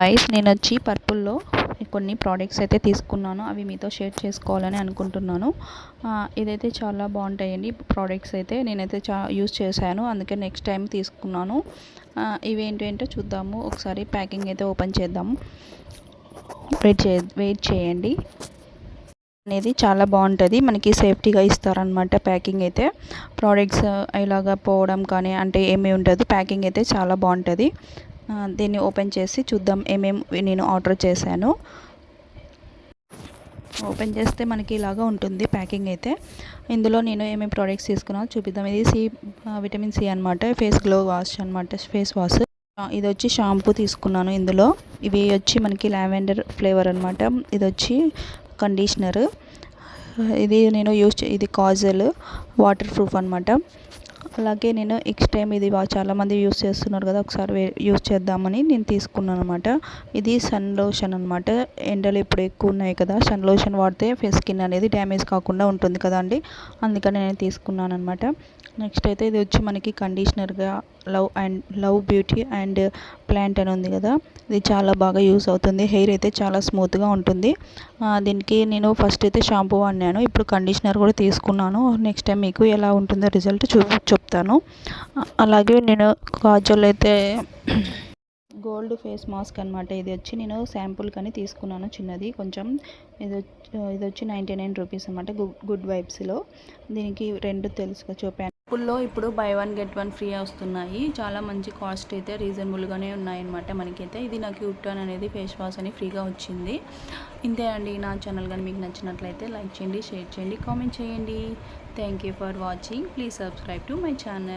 Guys నేను వచ్చి పర్పుల్లో కొన్ని ప్రోడక్ట్స్ అయితే తీసుకున్నాను. అవి మీతో షేర్ చేసుకోవాలని అనుకుంటున్నాను. ఇదైతే చాలా బాగుంటాయండి ప్రోడక్ట్స్ అయితే. నేనైతే చా యూస్ చేశాను. అందుకే నెక్స్ట్ టైం తీసుకున్నాను. ఆ, ఇవి ఏంటంటే చూద్దాము. ఒకసారి ప్యాకింగ్ అయితే ఓపెన్ చేద్దాము. వెయిట్ చే వెయిట్ చేయండి. అనేది చాలా బాగుంటుంది. మనకి సేఫ్టీగా ఇస్తారనమాట ప్యాకింగ్ అయితే. ప్రోడక్ట్స్ ఇలాగ పోవడం కానీ అంటే ఏమీ ఉండదు. ప్యాకింగ్ అయితే చాలా బాగుంటుంది. దీన్ని ఓపెన్ చేసి చూద్దాం ఏమేమి నేను ఆర్డర్ చేశాను. ఓపెన్ చేస్తే మనకి ఇలాగా ఉంటుంది ప్యాకింగ్ అయితే. ఇందులో నేను ఏమేమి ప్రోడక్ట్స్ తీసుకున్నానో చూపిద్దాం. ఇది సి విటమిన్ సి అనమాట ఫేస్ గ్లో వాష్ అనమాట ఫేస్ వాష్ ఇది వచ్చి షాంపూ తీసుకున్నాను ఇందులో. ఇవి వచ్చి మనకి లావెండర్ ఫ్లేవర్ అనమాట ఇది వచ్చి కండిషనర్ ఇది నేను యూజ్ ఇది కాజల్ వాటర్ ప్రూఫ్ అనమాట అలాగే నేను నెక్స్ట్ టైం ఇది చాలామంది యూస్ చేస్తున్నారు కదా ఒకసారి వే- యూస్ చేద్దామని నేను తీసుకున్నాను అనమాట ఇది సన్ లోషన్ అనమాట ఎండలు ఇప్పుడు ఎక్కువ ఉన్నాయి కదా సన్ లోషన్ వాడితే ఫేస్ స్కిన్ అనేది డ్యామేజ్ కాకుండా ఉంటుంది కదా అందుకని నేను తీసుకున్నాను అనమాట నెక్స్ట్ అయితే ఇది వచ్చి మనకి కండిషనర్గా love and love beauty and plant అని ఉంది కదా. ఇది చాలా బాగా యూస్ అవుతుంది. హెయిర్ అయితే చాలా స్మూత్గా ఉంటుంది. దీనికి నేను ఫస్ట్ అయితే షాంపూ వాడినాను. ఇప్పుడు కండిషనర్ కూడా తీసుకున్నాను. నెక్స్ట్ టైం మీకు ఎలా ఉంటుందో రిజల్ట్ చూ చెప్తాను. అలాగే నేను కాజల్ అయితే గోల్డ్ ఫేస్ మాస్క్ అనమాట ఇది వచ్చి నేను శాంపుల్ కానీ తీసుకున్నాను చిన్నది. కొంచెం ఇది ఇది వచ్చి నైంటీ నైన్ రూపీస్ అనమాట గుడ్ వైబ్స్లో దీనికి రెండు తెలుసుగా చూపాను లో ఇప్పుడు buy one get one free వస్తున్నాయి. చాలా మంచి కాస్ట్ అయితే రీజనబుల్గానే ఉన్నాయన్నమాట మనకైతే. ఇది నాకు యూటర్న్ అనేది ఫేస్ వాష్ అని ఫ్రీగా వచ్చింది. ఇంతే అండి నా ఛానల్ కానీ మీకు నచ్చినట్లయితే లైక్ చేయండి షేర్ చేయండి కామెంట్ చేయండి. Thank you for watching. Please subscribe to my channel.